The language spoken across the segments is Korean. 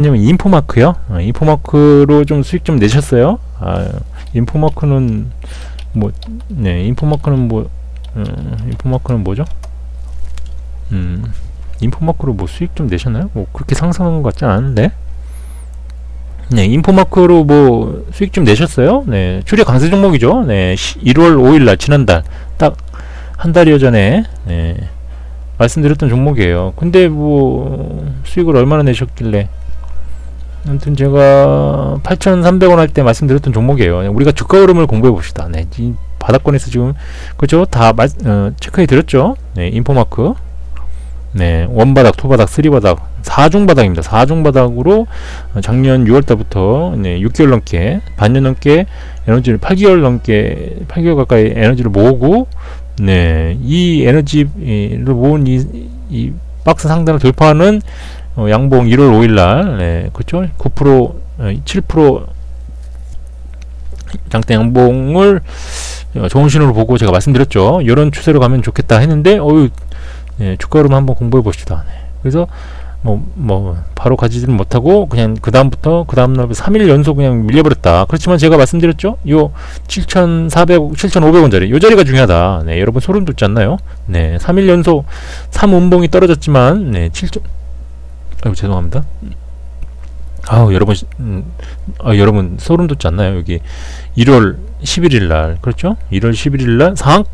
왜냐면 인포마크요. 어, 인포마크로 좀 수익 좀 내셨어요. 아, 인포마크는 뭐, 네, 인포마크는 뭐, 어, 인포마크는 뭐죠? 음, 인포마크로 뭐 수익 좀 내셨나요? 뭐 그렇게 상승한 것 같지 않은데. 네, 인포마크로 뭐 수익 좀 내셨어요? 네, 추리 강세 종목이죠. 네, 1월 5일 날 지난달 딱 한 달여 전에 네, 말씀드렸던 종목이에요. 근데 뭐 수익을 얼마나 내셨길래 아무튼 제가 8,300원 할 때 말씀드렸던 종목이에요. 우리가 주가 흐름을 공부해 봅시다. 네, 이 바닥권에서 지금 그죠? 다 말, 어, 체크해 드렸죠. 네, 인포마크. 네, 원바닥, 투바닥, 쓰리바닥, 사중바닥입니다. 사중바닥으로 어, 작년 6월달부터 네, 6개월 넘게, 반년 넘게 에너지를 8개월 넘게, 8개월 가까이 에너지를 모으고, 네, 이 에너지를 모은 이, 이 박스 상단을 돌파하는 어, 양봉 1월 5일날, 네, 그렇죠? 9%, 어, 7% 장대 양봉을 어, 좋은 신호로 보고 제가 말씀드렸죠. 이런 추세로 가면 좋겠다 했는데, 어유 예, 주가 흐름 한번 공부해 봅시다. 네. 그래서 뭐, 뭐, 바로 가지지는 못하고, 그냥 그 다음부터, 그 다음날 3일 연속 그냥 밀려버렸다. 그렇지만 제가 말씀드렸죠? 요 7,400, 7,500원짜리, 요 자리가 중요하다. 네, 여러분 소름 돋지 않나요? 네, 3일 연속 3운봉이 떨어졌지만, 네, 7천, 아유, 죄송합니다. 아우, 여러분, 시- 음, 아, 여러분 소름 돋지 않나요? 여기 1월 11일 날, 그렇죠? 1월 11일 날 상한,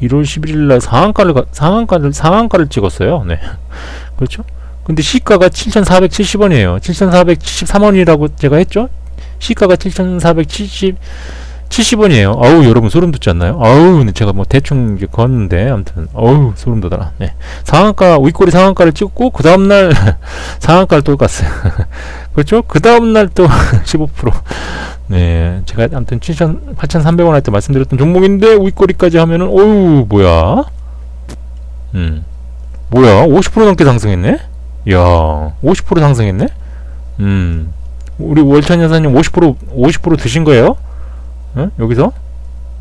1월 11일 날 상한가를, 가- 상한가를, 상한가를 찍었어요. 네. 그렇죠? 근데 시가가 7,470원이에요. 7,473원이라고 제가 했죠? 시가가 7,470 70원이에요. 아우 여러분 소름 돋지 않나요? 아우 근데 제가 뭐 대충 이렇게 걷는데 아무튼 어우 소름 돋아라. 네. 상한가 윗꼬리 상한가를 찍고 그 다음 날 상한가를 또 갔어요. 그렇죠? 그 다음 날 또 15%. 네. 제가 아무튼 7,000 8,300원 할 때 말씀드렸던 종목인데 윗꼬리까지 하면은 어우 뭐야? 음. 뭐야? 50% 넘게 상승했네? 야, 50% 상승했네? 음. 우리 월찬 여사님 50% 50% 드신 거예요? 응? 여기서?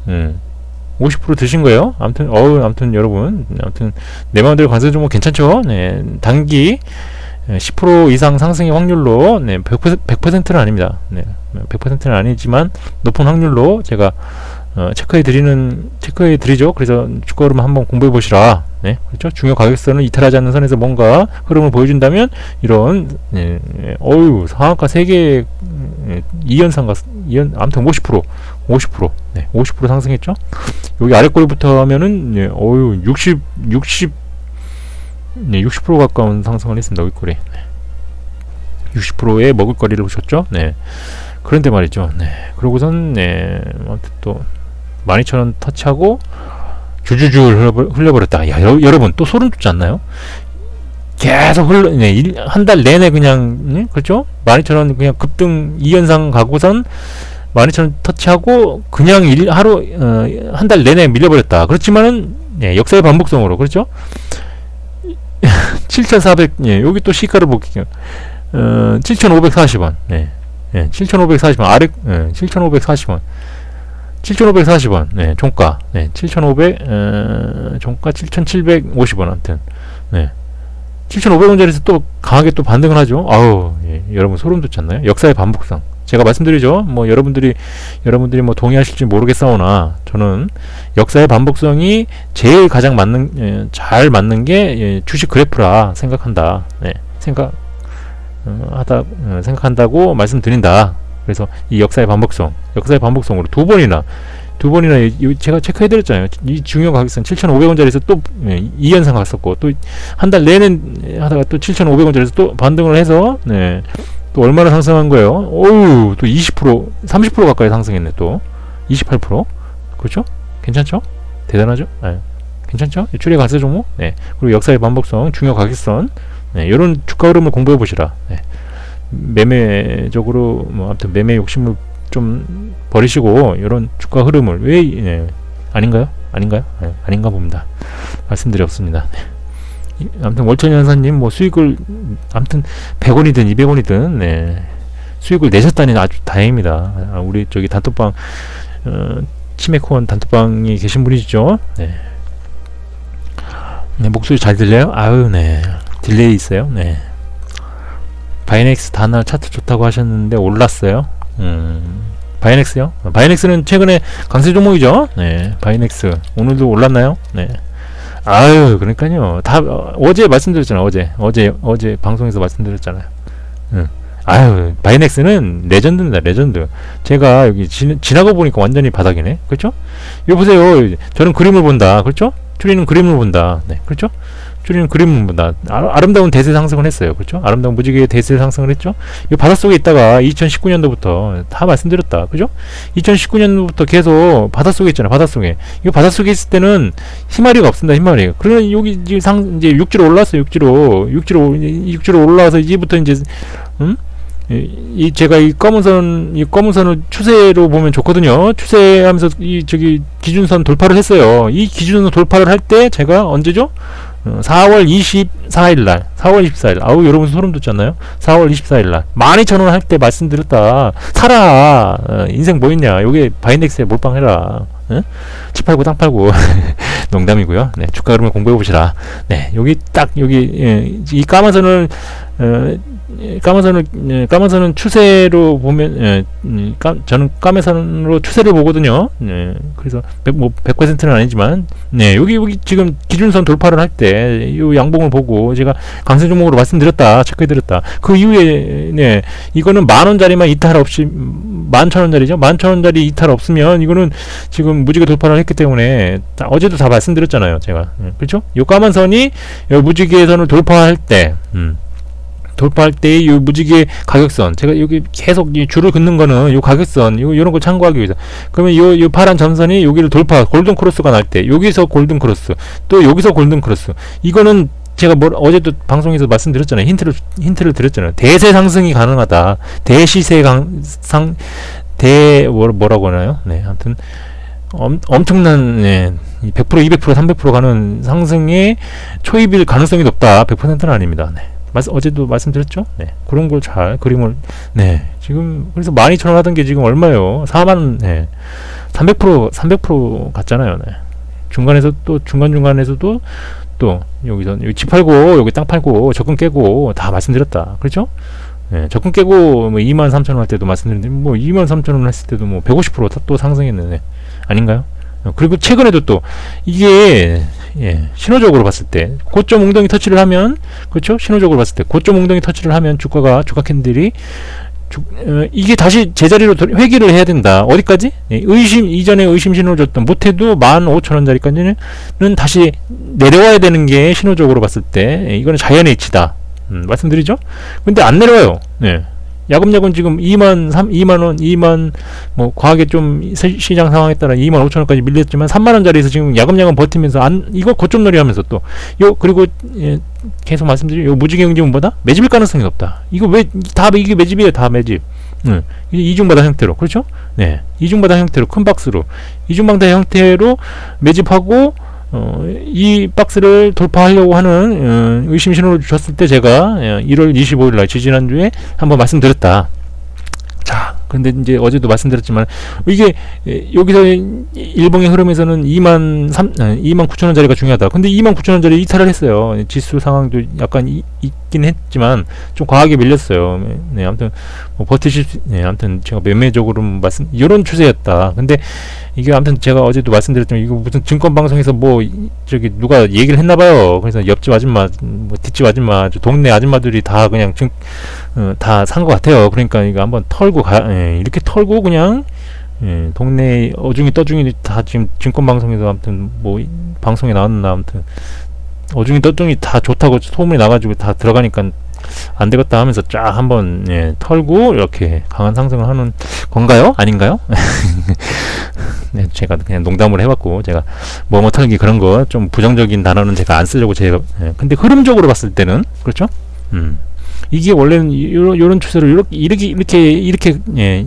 음. 50% 드신 거예요? 아무튼 어우 아무튼 여러분 아무튼 내 마음대로 관세 종목 괜찮죠? 네. 단기 예, 10% 이상 상승의 확률로 네, 100%, 100%는 아닙니다. 네. 100%는 아니지만 높은 확률로 제가 어, 체크해 드리는 체크해 드리죠. 그래서 주가 흐름 한번 공부해 보시라. 네, 그렇죠. 중요 가격선을 이탈하지 않는 선에서 뭔가 흐름을 보여준다면 이런 예, 예, 어유 상한가 세개 예, 2연상 같 2연 아무튼 50% 50% 네, 50% 상승했죠. 여기 아래 꼬리부터 하면은 예, 어유 60 60 네, 60% 가까운 상승을 했습니다. 여기 꼬리. 네. 60%의 먹을거리를 보셨죠? 네. 그런데 말이죠. 네. 그러고선 네. 아무튼 또 12,000원 터치하고 흘려버, 흘려버렸다. 야, 여, 여러분 또 소름 돋지 않나요? 계속 흘러, 네, 한달 내내 그냥, 네? 그렇죠? 12,000원 그냥 급등 2연상 가고선 12,000원 터치하고 그냥 일, 하루, 어, 한 달 내내 밀려버렸다. 그렇지만은, 네, 역사의 반복성으로, 그렇죠? 7,400, 예, 여기 또 시가를 볼게요. 어, 7,540원, 네. 예, 7,540원, 아래, 예, 7,540원. 7,540원, 네, 종가, 네, 7,500, 어, 종가 7,750원, 아무튼, 네. 7,500원짜리에서 또 강하게 또 반등을 하죠. 아우, 예, 여러분 소름 돋지 않나요? 역사의 반복성. 제가 말씀드리죠. 뭐 여러분들이 여러분들이 뭐 동의하실지 모르겠사오나 저는 역사의 반복성이 제일 가장 맞는 예, 잘 맞는 게 예, 주식 그래프라 생각한다. 네, 생각 어, 하다 어, 생각한다고 말씀드린다. 그래서 이 역사의 반복성, 역사의 반복성으로 두 번이나 두 번이나 이- 이 제가 체크해드렸잖아요. 이 중요 가격선 7,500원짜리에서 또 예, 2연상 갔었고 또 한 달 내내 하다가 또 7,500원짜리에서 또 반등을 해서 네, 또 얼마나 상승한 거예요? 오우 또20% 30% 가까이 상승했네 또 28% 그렇죠? 괜찮죠? 대단하죠? 네. 괜찮죠? 추리 가세 종목 네. 그리고 역사의 반복성 중요 가격선 네. 이런 주가 흐름을 공부해 보시라 네. 매매적으로 뭐 아무튼 매매 욕심을 좀 버리시고 이런 주가 흐름을 왜 예, 아닌가요? 아닌가요? 예, 아닌가 봅니다. 말씀드렸습니다. 네. 이- 아무튼 월천 연사님 뭐 수익을 아무튼 100원이든 200원이든 네. 수익을 내셨다니 아주 다행입니다. 아, 우리 저기 단톡방 어, 치매코원 단톡방에 계신 분이시죠? 네. 네, 목소리 잘 들려요? 아유, 네. 딜레이 있어요? 네. 바이넥스 다날 차트 좋다고 하셨는데 올랐어요. 음, 바이넥스요? 어, 바이넥스는 최근에 강세 종목이죠. 네, 바이넥스 오늘도 올랐나요? 네. 아유, 그러니까요. 다 어, 제 말씀드렸잖아. 어제 어제 어제 방송에서 말씀드렸잖아요. 응. 아유, 바이넥스는 레전드입니다. 레전드. 제가 여기 지, 지나고 보니까 완전히 바닥이네. 그렇죠? 이거 보세요. 저는 그림을 본다. 그렇죠? 추리는 그림을 본다. 네, 그렇죠? 추리는 그림을 본다. 아, 름다운 대세 상승을 했어요. 그렇죠? 아름다운 무지개의 대세 상승을 했죠? 이 바닷속에 있다가 2019년도부터 다 말씀드렸다. 그죠? 2019년도부터 계속 바닷속에 있잖아. 바닷속에. 이거 바닷속에 있을 때는 희마리가 없습니다. 희마리. 그러면 여기 이제 상 이제 육지로 올라왔어요. 육지로. 육지로 육지로 올라와서 이제부터 이제 음? 이, 이 제가 이 검은 선, 이 검은 선을 추세로 보면 좋거든요. 추세하면서 이 저기 기준선 돌파를 했어요. 이 기준선 돌파를 할 때 제가 언제죠? 어, 4월 24일 날, 4월 24일. 아우 여러분 소름 돋잖아요. 4월 24일 날. 12,000원 할 때 말씀드렸다. 사라. 어, 인생 뭐 있냐? 요게 바인덱스에 몰빵해라. 응? 치 팔고 땅 팔고 농담이고요. 네, 주가 흐름을 공부해 보시라. 네, 여기 딱 여기 예, 이 까만 선을 어, 예, 까마선을 예, 까마선은 추세로 보면 예, 음, 까, 저는 까매선으로 추세를 보거든요. 예, 그래서 100, 뭐 100%는 아니지만 네, 여기 여기 지금 기준선 돌파를 할 때 이 양봉을 보고 제가 강세 종목으로 말씀드렸다 체크해 드렸다. 그 이후에 네, 이거는 만 원짜리만 이탈 없이 만 천 원짜리죠. 만 천 원짜리 이탈 없으면 이거는 지금 무지개 돌파를 했기 때문에 다, 어제도 다 말씀드렸잖아요. 제가 예, 그렇죠? 요 까만 선이 요 무지개 선을 돌파할 때 음. 돌파할 때의 이 무지개 가격선 제가 여기 계속 이 줄을 긋는 거는 이 가격선 요 이런 걸 참고하기 위해서. 그러면 요, 요 파란 점선이 여기를 돌파 골든 크로스가 날 때 여기서 골든 크로스 또 여기서 골든 크로스. 이거는 제가 뭐 어제도 방송에서 말씀드렸잖아요. 힌트를 힌트를 드렸잖아요. 대세 상승이 가능하다. 대시세 강상 대 뭐, 뭐라고 하나요? 네 아무튼 엄, 엄청난 네, 100% 200% 300% 가는 상승의 초입일 가능성이 높다. 100%는 아닙니다. 네. 말씀, 어제도 말씀드렸죠? 네. 그런 걸 잘 그림을 네. 지금 그래서 12,000원 하던 게 지금 얼마예요? 4만 네. 300% 300% 갔잖아요. 네. 중간에서 또 중간 중간에서도 또 여기서 여기 집 팔고 여기 땅 팔고 적금 깨고 다 말씀드렸다. 그렇죠? 네, 적금 깨고 뭐 2만 3천 원 할 때도 말씀드렸는데 뭐 2만 3천 원 했을 때도 뭐 150%또 상승했는데 아닌가요? 그리고 최근에도 또 이게 예, 신호적으로 봤을 때 고점 웅덩이 터치를 하면 그렇죠? 신호적으로 봤을 때 고점 웅덩이 터치를 하면 주가가 주가 캔들이 주, 어, 이게 다시 제자리로 회귀를 해야 된다. 어디까지? 예, 의심 이전에 의심 신호를 줬던 못해도 만 오천 원짜리까지는 다시 내려와야 되는 게 신호적으로 봤을 때 예, 이거는 자연의 이치다. 음, 말씀드리죠. 근데 안 내려와요. 네. 야금야금 지금 2만 3 2만 원, 2만 뭐 과하게 좀 시장 상황에 따라 2만 5천 원까지 밀렸지만 3만 원짜리에서 지금 야금야금 버티면서 안 이거 고점놀이 하면서 또 요 그리고 예, 계속 말씀드린 요 무지개 경제문보다 매집일 가능성이 높다. 이거 왜 다 이게 매집이에요, 다 매집. 응. 이중바다 형태로 그렇죠? 네, 이중바다 형태로 큰 박스로 이중바다 형태로 매집하고 어, 이 박스를 돌파하려고 하는 어, 의심 신호를 주셨을 때 제가 1월 어, 25일 날 지지난주에 한번 말씀드렸다. 자, 근데 이제 어제도 말씀드렸지만 이게 여기서 일봉의 흐름에서는 2만 3 2만 9천 원짜리가 중요하다. 근데 2만 9천 원짜리 이탈을 했어요. 지수 상황도 약간 이, 있긴 했지만 좀 과하게 밀렸어요. 네, 아무튼 뭐 버티실 수, 네, 아무튼 제가 매매적으로 말씀 이런 추세였다. 근데 이게 아무튼 제가 어제도 말씀드렸지만 이거 무슨 증권 방송에서 뭐 저기 누가 얘기를 했나 봐요. 그래서 옆집 아줌마, 뭐 뒷집 아줌마, 동네 아줌마들이 다 그냥 증 어, 같아요. 그러니까 이거 한번 털고 가, 예, 이렇게 털고 그냥 예, 동네 어중이 떠중이 다 지금 증권 방송에서 아무튼 뭐 방송에 나왔나 아무튼 어중이 떠중이 다 좋다고 소문이 나가지고 다 들어가니까 안 되겠다 하면서 쫙 한번 예, 털고 이렇게 강한 상승을 하는 건가요? 아닌가요? 네, 제가 그냥 농담을 해봤고 제가 뭐뭐 털기 그런 거 좀 부정적인 단어는 제가 안 쓰려고 제가 예, 근데 흐름적으로 봤을 때는 그렇죠? 음. 이게 원래는 요런, 요런 추세로 이렇게 이렇게 이렇게 이렇게 예,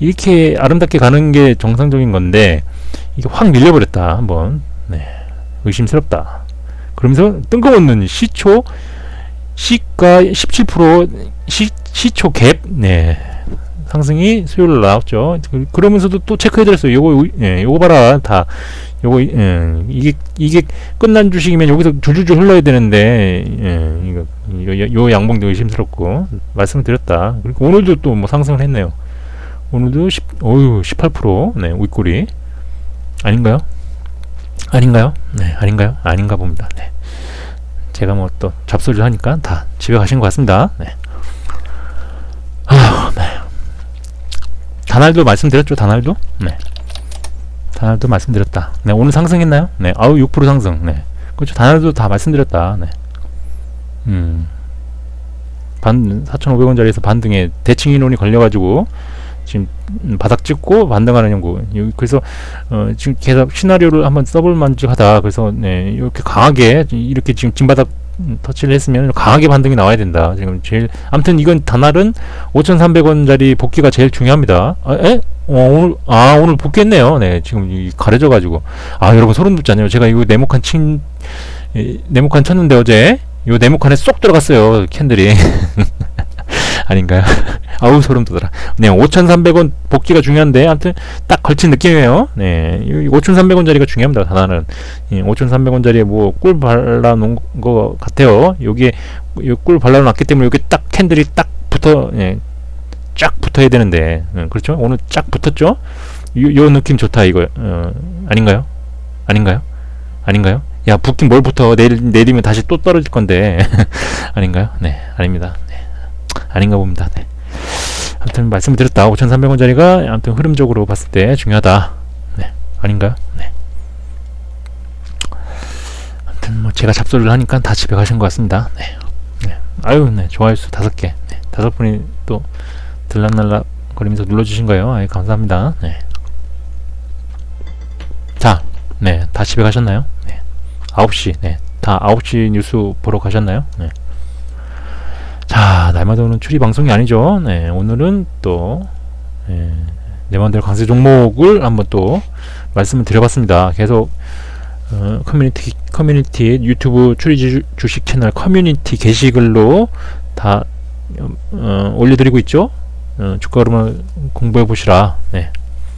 이렇게 아름답게 가는 게 정상적인 건데 이게 확 밀려버렸다 한번 네, 의심스럽다. 그러면서 뜬금없는 시초 시가 17% 시, 시초 갭 네. 상승이 수요일 날 나왔죠. 그- 그러면서도 또 체크해드렸어요. 요거 예, 요거 봐라 다 요거 예, 이게 이게 끝난 주식이면 여기서 줄줄줄 흘러야 되는데 예, 이거 요, 요- 요 양봉도 의심스럽고 말씀을 드렸다. 그리고 오늘도 또 뭐 상승을 했네요. 오늘도 10, 어유 18% 네, 윗꼬리 아닌가요? 아닌가요? 네, 아닌가요? 아닌가 봅니다. 네. 제가 뭐 또 잡소리를 하니까 다 집에 가신 것 같습니다. 네. 아, 네. 다날도 말씀드렸죠, 다날도? 네. 다날도 말씀드렸다. 네, 오늘 상승했나요? 네, 아우 6% 상승. 네, 그렇죠. 다날도 다 말씀드렸다. 네. 음, 반 4,500원짜리에서 반등에 대칭 인원이 걸려가지고 지금 음, 바닥 찍고 반등하는 연구. 그래서 어, 지금 계속 시나리오를 한번 써볼 만직하다. 그래서 네, 이렇게 강하게 이렇게 지금 진바닥 음, 터치를 했으면 강하게 반등이 나와야 된다. 지금 제일 아무튼 이건 단알은 5,300원짜리 복귀가 제일 중요합니다. 아, 에? 어, 오늘 아 오늘 복귀했네요. 네 지금 이 가려져 가지고 아 여러분 소름 돋잖아요. 제가 이거 네모칸 친 이, 네모칸 쳤는데 어제 요 네모칸에 쏙 들어갔어요 캔들이 아닌가요? 아우 소름 돋더라. 네 5,300원 복귀가 중요한데 아무튼 딱 걸친 느낌이에요. 네 5,300원짜리가 중요합니다. 단알은 예, 5,300원짜리에 뭐 꿀 발라 놓은 거 같아요. 여기에 요꿀 발라 놨기 때문에 여기 딱 캔들이 딱 붙어 예, 쫙 붙어야 되는데 예, 그렇죠? 오늘 쫙 붙었죠? 요, 요 느낌 좋다 이거 어, 아닌가요? 아닌가요? 아닌가요? 야 붙긴 뭘 붙어 내리, 내리면 다시 또 떨어질 건데 아닌가요? 네 아닙니다. 네. 아닌가 봅니다. 네. 아무튼 말씀을 드렸다. 5,300원짜리가 아무튼 흐름적으로 봤을 때 중요하다. 네 아닌가요? 네. 아무튼 뭐 제가 잡소리를 하니까 다 집에 가신 것 같습니다. 네. 네. 아유, 네. 좋아요 수 다섯 개. 네. 다섯 분이 또 들락날락 거리면서 눌러주신 거예요. 아유, 감사합니다. 네. 자, 네. 다 집에 가셨나요? 네. 9시, 네. 다 9시 뉴스 보러 가셨나요? 네. 자, 날마다 오는 추리 방송이 아니죠. 네. 오늘은 또, 네. 내 맘대로 강세 종목을 한번 또 말씀을 드려봤습니다. 계속 어, 커뮤니티 커뮤니티 유튜브 추리 주, 주식 채널 커뮤니티 게시글로 다 어, 올려드리고 있죠. 어, 주가 흐름을 공부해 보시라. 네.